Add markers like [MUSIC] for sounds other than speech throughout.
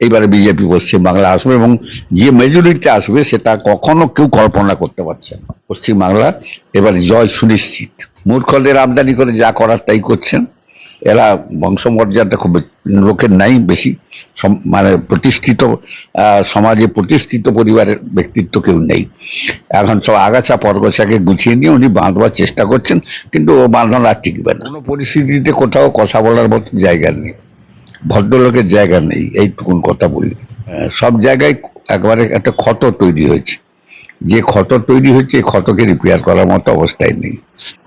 এইবারে বিজেপি পশ্চিম বাংলা আসবে এবং যে মেজরিটি আসবে সেটা কখনো কেউ কল্পনা করতে পারছে না। পশ্চিম এবার জয় সুনিশ্চিত। মূর্খদের আমদানি করে যা করার তাই করছেন। এরা বংশমর্যাদা খুব লোকের নাই বেশি। মানে প্রতিষ্ঠিত সমাজে প্রতিষ্ঠিত পরিবারের ব্যক্তিত্ব কেউ নেই। এখন সব আগাছা পরগছাকে গুছিয়ে নিয়ে উনি বাঁধবার চেষ্টা করছেন, কিন্তু ও বাঁধন আর টিকবে না। কোনো পরিস্থিতিতে কোথাও কথা বলার মতো জায়গা নেই। ভদ্রলোকের জায়গা নেই, এইটুকুন কথা বলি। সব জায়গায় একবারে একটা ক্ষত তৈরি হয়েছে। যে ক্ষত তৈরি হয়েছে ক্ষতকে রিপেয়ার করার মতো অবস্থায় নেই।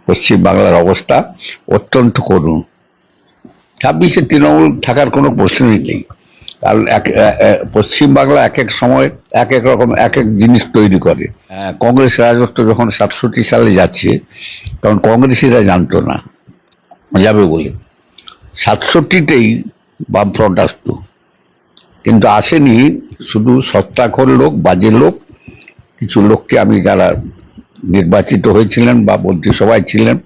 পশ্চিম বাংলার অবস্থা অত্যন্ত করুণ। ছাব্বিশে তৃণমূল থাকার কোনো প্রশ্নই নেই। কারণ এক, এ- এ- পশ্চিম বাংলা এক এক সময় এক এক রকম এক এক জিনিস তৈরি করে। কংগ্রেস রাজত্ব যখন সাতষট্টি সালে যাচ্ছে, তখন কংগ্রেসিরা জানতো না। যাবে বলে। সাতষট্টিতেই বামফ্রন্ট আসতো। কিন্তু আসেনি, শুধু সত্তাখর লোক, বাজে লোক, কিছু লোককে আমি যারা নির্বাচিত হয়েছিলেন বা মন্ত্রিসভায় ছিলেন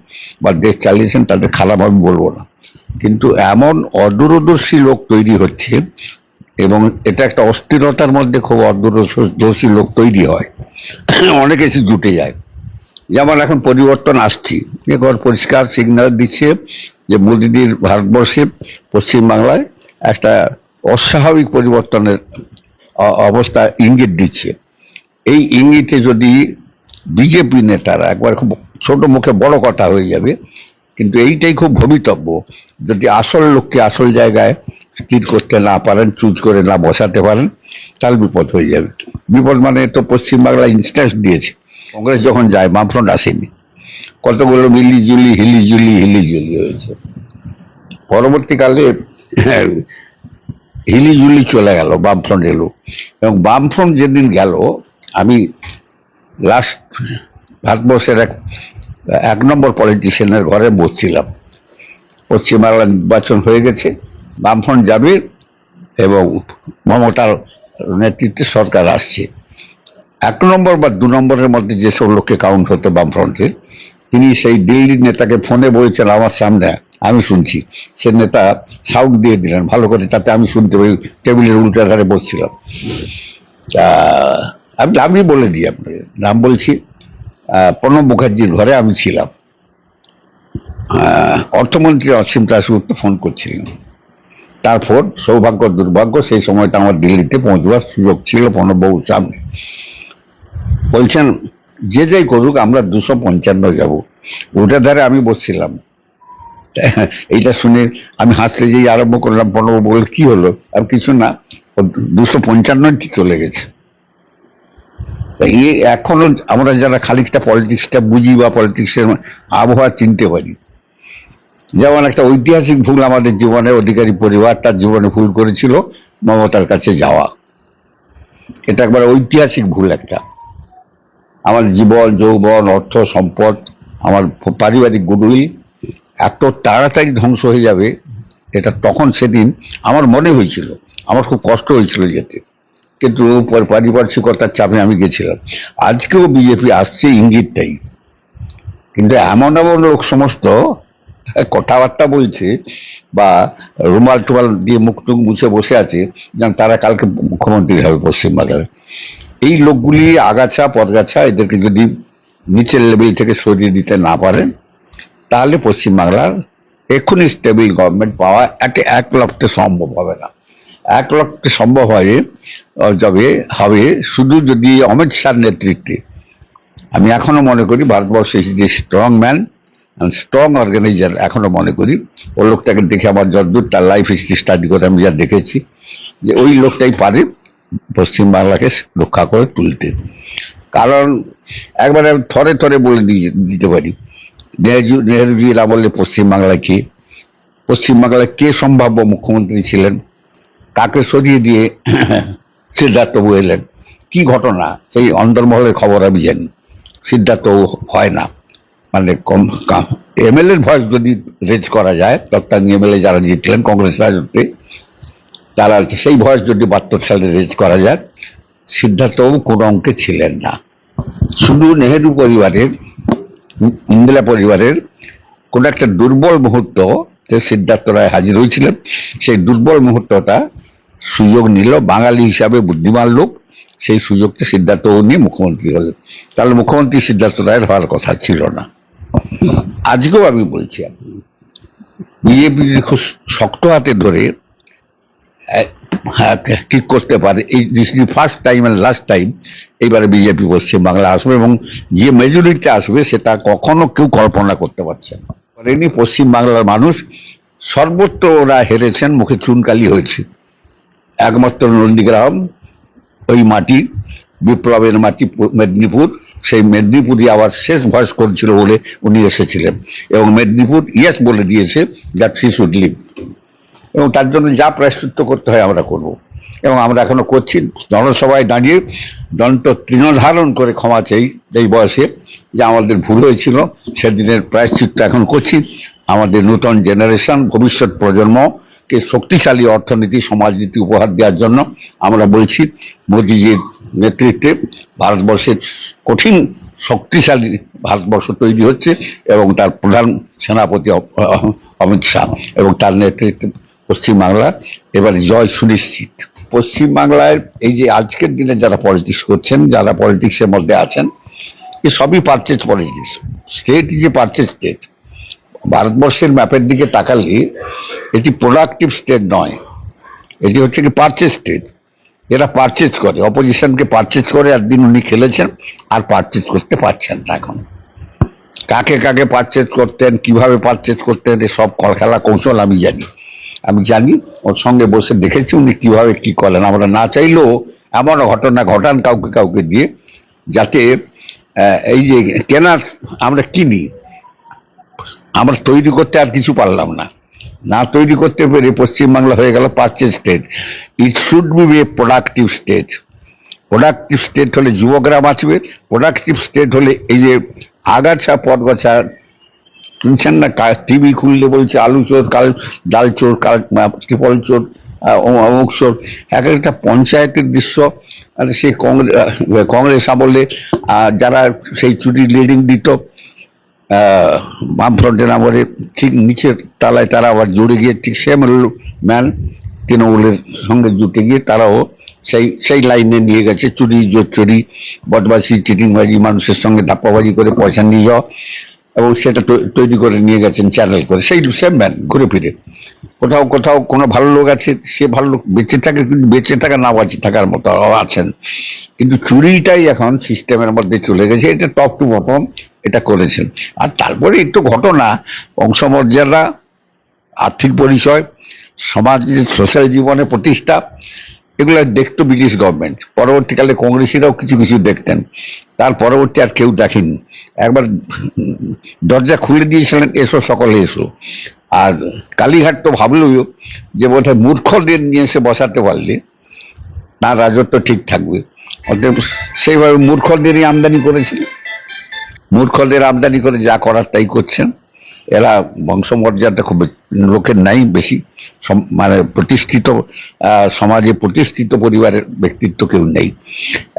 বা দেশ চালিয়েছেন, তাদের খারাপ আমি বলব না। কিন্তু এমন অদূরদর্শী লোক তৈরি হচ্ছে এবং এটা একটা অস্থিরতার মধ্যে খুব অদূরদর্শী লোক তৈরি হয়। অনেক কিছু জুটে যায়। যেমন এখন পরিবর্তন আসছে। এবার পরিষ্কার সিগন্যাল দিচ্ছে যে মোদিদির ভারতবর্ষে পশ্চিমবাংলায় একটা অস্বাভাবিক পরিবর্তনের অবস্থা ইঙ্গিত দিচ্ছে। এই ইঙ্গিতে যদি বিজেপি নেতারা, একবার খুব ছোট মুখে বড় কথা হয়ে যাবে, কিন্তু এইটাই খুব ভবিতব্য, যদি আসল লোককে আসল জায়গায় স্থির করতে না পারেন, চুজ করে না বসাতে পারেন, তাহলে বিপদ হয়ে যাবে। বিপদ মানে তো পশ্চিমবাংলা ইনস্ট্যান্স দিয়েছে। কংগ্রেস যখন যায়, বামফ্রন্ট আসেনি। কতগুলো মিলিজুলি, হিলিজুলি হিলিজুলি হয়েছে। পরবর্তীকালে [LAUGHS] হিলিজুলি চলে গেল, বামফ্রন্ট এলো। এবং বামফ্রন্ট যেদিন গেল, আমি লাস্ট ভারতবর্ষের এক এক নম্বর পলিটিশিয়ানের ঘরে বসছিলাম। পশ্চিমবাংলা নির্বাচন হয়ে গেছে, বামফ্রন্ট যাবে এবং মমতার নেতৃত্বে সরকার আসছে। এক নম্বর বা দু নম্বরের মধ্যে যেসব লোককে কাউন্ট হতো বামফ্রন্টের তিনি সেই দিল্লির নেতাকে ফোনে বলেছেন, আমার সামনে আমি শুনছি। সে নেতা সাউন্ড দিয়ে দিলেন, ভালো করে, তাতে আমি শুনতে পাই, টেবিলের উল্টা ধারে বসছিলাম। তা, আমি নামই বলে দিই আপনাকে, নাম বলছি প্রণব মুখার্জির ঘরে আমি ছিলাম। অর্থমন্ত্রী অসীম দাসগুপ্ত ফোন করছিলেন। তার ফোন সৌভাগ্য, দুর্ভাগ্য, সেই সময়টা আমার দিল্লিতে পৌঁছবার সুযোগ ছিল প্রণববাবুর সামনে। বলছেন, যে যাই করুক, আমরা দুশো পঞ্চান্ন যাব। ওটা ধারে আমি বসছিলাম। [LAUGHS] এইটা শুনে আমি হাসতে যেই আরম্ভ করলাম প্রণব বলে, কি হলো? আর কিছু না দুশো পঞ্চান্নটি চলে গেছে। এ এখনও আমরা যারা খানিকটা পলিটিক্সটা বুঝি বা পলিটিক্সের আবহাওয়া চিনতে পারি। যেমন একটা ঐতিহাসিক ভুল আমাদের জীবনে, অধিকারী পরিবার তার জীবনে ভুল করেছিল, মমতার কাছে যাওয়া। এটা একবার ঐতিহাসিক ভুল একটা। আমার জীবন, যৌবন, অর্থ, সম্পদ, আমার পারিবারিক গুডউইল এত তাড়াতাড়ি ধ্বংস হয়ে যাবে, এটা তখন সেদিন আমার মনে হয়েছিল। আমার খুব কষ্ট হয়েছিল যেতে। কিন্তু পারিপার্শ্বিকতার চাপে আমি গেছিলাম। আজকেও বিজেপি আসছে ইঙ্গিতটাই। কিন্তু এমন এমন লোক সমস্ত কথাবার্তা বলছে বা রুমাল টুমাল দিয়ে মুখ টুক মুছে বসে আছে, যেন তারা কালকে মুখ্যমন্ত্রী হবে পশ্চিমবাংলার। এই লোকগুলি আগাছা পদগাছা এদেরকে যদি নিচের লেভেল থেকে সরিয়ে দিতে না পারেন তাহলে পশ্চিমবাংলার এক্ষুনি স্টেবল গভর্নমেন্ট পাওয়া একে এক লক্ষে সম্ভব হবে না। এক লক্ষে সম্ভব হয় যাবে হবে। শুধু যদি অমিত শাহর নেতৃত্বে, আমি এখনও মনে করি Bharatvarsha is the strong man strong organizer এখনও মনে করি। ওই লোকটাকে দেখে আমার যতদূর তার লাইফ হিস্ট্রি স্টাডি করে আমি যা দেখেছি, যে ওই লোকটাই পারে পশ্চিমবাংলাকে রক্ষা করে তুলতে। কারণ একবারে থরে থরে বলে দিয়ে দিতে পারি। নেহরু নেহরুজির আমলে পশ্চিমবাংলায় কে? পশ্চিমবাংলায় কে সম্ভাব্য মুখ্যমন্ত্রী ছিলেন? কাকে সরিয়ে দিয়ে [COUGHS] সিদ্ধার্থবাবু এলেন? কি ঘটনা? সেই অন্দরমহলের খবর আমি জানি। সিদ্ধার্থবাবু হয় না। মানে এমএলএর ভয়েস যদি রেজ করা যায়, তৎকালীন এমএলএ যারা জিতলেন, কংগ্রেস রাজত্বে তারা সেই ভয়েস যদি বাহাত্তর সালে রেজ করা যায় সিদ্ধার্থবাবু কোনো অঙ্কে ছিলেন না। শুধু নেহেরু পরিবারের ইন্দিরা পরিবারের কোন একটা দুর্বল মুহূর্ত যে সিদ্ধার্থ রায় হাজির হয়েছিলেন, সেই দুর্বল মুহূর্তটা সুযোগ নিল বাঙালি হিসাবে বুদ্ধিমান লোক, সেই সুযোগটা সিদ্ধার্থ নিয়ে মুখ্যমন্ত্রী হলেন। তাহলে মুখ্যমন্ত্রী সিদ্ধার্থ রায়ের হওয়ার কথা ছিল না। আজকেও আমি বলছি বিজেপি খুব শক্ত হাতে ধরে ঠিক করতে পারে। এই this is first time and last time এইবারে বিজেপি পশ্চিম বাংলা আসবে এবং যে মেজরিটি আসবে সেটা কখনো কেউ কল্পনা করতে পারছে না। করেনি পশ্চিমবাংলার মানুষ, সর্বত্র ওরা হেরেছেন, মুখে চুনকালি হয়েছে। একমাত্র নন্দীগ্রাম, ওই মাটি, বিপ্লবের মাটি মেদিনীপুর, সেই মেদিনীপুরই আবার শেষ ভয়েস করছিল বলে উনি এসেছিলেন। এবং মেদিনীপুর ইয়েস বলে দিয়েছে দ্যাট শি শুড লিভ এবং তার জন্য যা প্রায়শ্চিত্ত করতে হয় আমরা করব। এবং আমরা এখনও করছি। জনসভায় দাঁড়িয়ে দন্ত তৃণধারণ করে ক্ষমা চাই এই বয়সে যে আমাদের ভুল হয়েছিল, সেদিনের প্রায়শ্চিত্ত এখন করছি। আমাদের নতুন জেনারেশন ভবিষ্যৎ প্রজন্মকে শক্তিশালী অর্থনীতি, সমাজনীতি উপহার দেওয়ার জন্য আমরা বলছি, মোদিজির নেতৃত্বে ভারতবর্ষের কঠিন শক্তিশালী ভারতবর্ষ তৈরি হচ্ছে এবং তার প্রধান সেনাপতি অমিত শাহ এবং তার নেতৃত্বে পশ্চিমবাংলা এবার জয় সুনিশ্চিত। পশ্চিমবাংলায় এই যে আজকের দিনে যারা পলিটিক্স করছেন, যারা পলিটিক্সের মধ্যে আছেন, এ সবই পারচেজ পলিটিক্স স্টেট যে পারচেজ স্টেট ভারতবর্ষের ম্যাপের দিকে তাকালে এটি প্রোডাক্টিভ স্টেট নয়। এটি হচ্ছে কি পারচেজ স্টেট এরা পারচেজ করে অপোজিশনকে পারচেজ করে, একদিন উনি খেলেছেন, আর পারচেজ করতে পারছেন না এখন। কাকে কাকে পারচেজ করতেন, কীভাবে পারচেজ করতেন সব খেলা কৌশল আমি জানি। আমি জানি, ওর সঙ্গে বসে দেখেছি উনি কীভাবে কি করেন আমরা না চাইলেও এমন ঘটনা ঘটান কাউকে কাউকে দিয়ে, যাতে এই যে কেনা আমরা কিনি আমরা তৈরি করতে আর কিছু পারলাম না। না তৈরি করতে পেরে পশ্চিমবাংলা হয়ে গেল purchase state. It should be a productive state productive state হলে যুবকরা বাঁচবে প্রোডাক্টিভ স্টেট হলে এই যে আগাছা পদগাছা শুনছেন না? টিভি খুললে বলছে আলু চোর, কাল ডাল চোর, কাল ত্রিপল চোর অমুক চোর। এক একটা পঞ্চায়েতের দৃশ্য সেই কংগ্রেস কংগ্রেস আমলে যারা সেই চুরি লিডিং দিত বামফ্রন্টের আমলে, ঠিক নিচের তালায় তারা আবার জুড়ে গিয়ে, ঠিক সেম ম্যান তৃণমূলের সঙ্গে জুটে গিয়ে, তারাও সেই সেই লাইনে নিয়ে গেছে, চুরি, জোর চুরি বদমাসি চিটিংবাজি, মানুষের সঙ্গে ধাপ্পাবাজি করে পয়সা নিয়ে যাওয়া। এবং সেটা তৈরি করে নিয়ে গেছেন চ্যানেল করে। সেই সেম ম্যান ঘুরে ফিরে। কোথাও কোথাও কোনো ভালো লোক আছে, সে ভালো লোক বেঁচে থাকে, কিন্তু বেঁচে থাকা, না বাঁচে থাকার মতো আছেন। কিন্তু চুরিটাই এখন সিস্টেমের মধ্যে চলে গেছে, এটা টপ টু বটম এটা করেছেন। আর তারপরে একটু ঘটনা, বংশমর্যাদা, আর্থিক পরিচয়, সমাজের সোশ্যাল জীবনে প্রতিষ্ঠা এগুলো দেখতো ব্রিটিশ গভর্নমেন্ট পরবর্তীকালে কংগ্রেসিরাও কিছু কিছু দেখতেন। তার পরবর্তী আর কেউ দেখেনি। একবার দরজা খুলে দিয়েছিলেন, এসো, সকলে এসো। আর কালীঘাট তো ভাবলো যে বোধহয় মূর্খদের নিয়ে এসে বসাতে পারলে তার রাজত্ব ঠিক থাকবে। অতএব সেইভাবে মূর্খদেরই আমদানি করেছিল। মূর্খদের আমদানি করে যা করার তাই করছেন। এরা বংশমর্যাদা খুব লোকের নাই বেশি। মানে প্রতিষ্ঠিত সমাজে প্রতিষ্ঠিত পরিবারের ব্যক্তিত্ব কেউ নেই।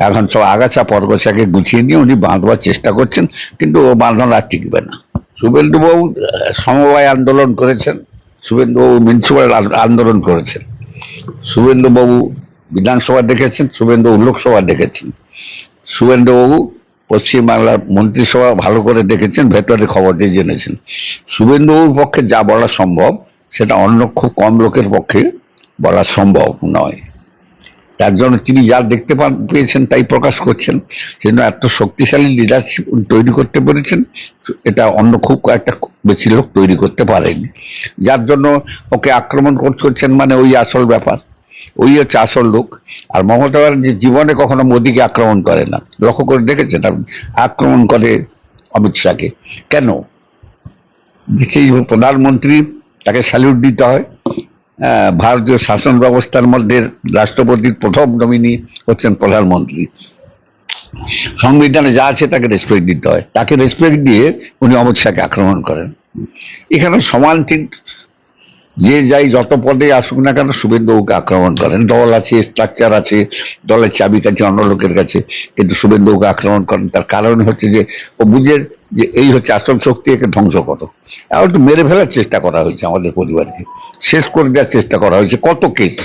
এখন সব আগাছা পরগছাকে গুছিয়ে নিয়ে উনি বাঁধবার চেষ্টা করছেন, কিন্তু ও বাঁধন আর টিকবে না। শুভেন্দুবাবু সমবায় আন্দোলন করেছেন, শুভেন্দুবাবু মিউনিসিপ্যাল আন্দোলন করেছেন। শুভেন্দুবাবু বিধানসভা দেখেছেন শুভেন্দুবাবু লোকসভা দেখেছেন। শুভেন্দুবাবু পশ্চিমবাংলার মন্ত্রিসভা ভালো করে দেখেছেন, ভেতরের খবরটি জেনেছেন। শুভেন্দুবাবুর পক্ষে যা বলা সম্ভব, সেটা অন্য খুব কম লোকের পক্ষে বলা সম্ভব নয়। তার জন্য তিনি যা দেখতে পান, পেয়েছেন, তাই প্রকাশ করছেন। সেজন্য এত শক্তিশালী লিডারশিপ তৈরি করতে পেরেছেন, এটা অন্য খুব কয়েকটা বেশি লোক তৈরি করতে পারেনি। যার জন্য ওকে আক্রমণ করছেন মানে ওই আসল ব্যাপার। ওই হচ্ছে আসল লোক। আর মমতা ব্যানার্জি জীবনে কখনো মোদীকে আক্রমণ করে না। লক্ষ্য করে দেখেছেন আক্রমণ করে অমিত শাহকে। কেন? সেই প্রধানমন্ত্রী তাকে স্যালিউট দিতে হয়। আহ, ভারতীয় শাসন ব্যবস্থার মধ্যে রাষ্ট্রপতির প্রথম নমিনি হচ্ছেন প্রধানমন্ত্রী। সংবিধানে যা আছে তাকে রেসপেক্ট দিতে হয়। তাকে রেসপেক্ট দিয়ে উনি অমিত শাহকে আক্রমণ করেন। এখানে সমান যে যাই যত পদে আসুক না কেন শুভেন্দুবাবুকে আক্রমণ করেন। দল আছে স্ট্রাকচার আছে, দলের চাবি কাছে অন্য লোকের কাছে, কিন্তু শুভেন্দুবাবুকে আক্রমণ করেন। তার কারণ হচ্ছে যে, ও বুঝে যে এই হচ্ছে আসল শক্তি, একে ধ্বংস করো। এখন তো মেরে ফেলার চেষ্টা করা হয়েছে আমাদের পরিবারকে। শেষ করে দেওয়ার চেষ্টা করা হয়েছে। কত কেস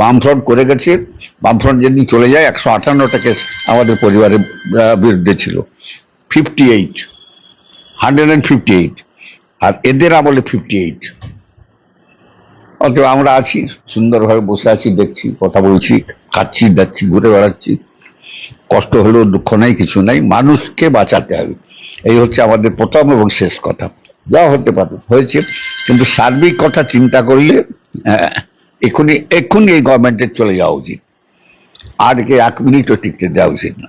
বামফ্রন্ট করে গেছে। বামফ্রন্ট যেদিন চলে যায়, একশো আটান্নটা কেস আমাদের পরিবারের বিরুদ্ধে ছিল। Fifty eight hundred and fifty eight আর এদের আমলে ফিফটি এইট অতএব আমরা আছি সুন্দরভাবে বসে আছি দেখছি কথা বলছি খাচ্ছি যাচ্ছি ঘুরে বেড়াচ্ছি। কষ্ট হলেও দুঃখ নাই কিছু নাই মানুষকে বাঁচাতে হবে। এই হচ্ছে আমাদের প্রথম এবং শেষ কথা। যা হতে পারে হয়েছে। কিন্তু সার্বিক কথা চিন্তা করলে আহ, এক্ষুনি এক্ষুনি এই গভর্নমেন্টের চলে যাওয়া উচিত। আর কে এক মিনিটও টিকতে দেওয়া উচিত না।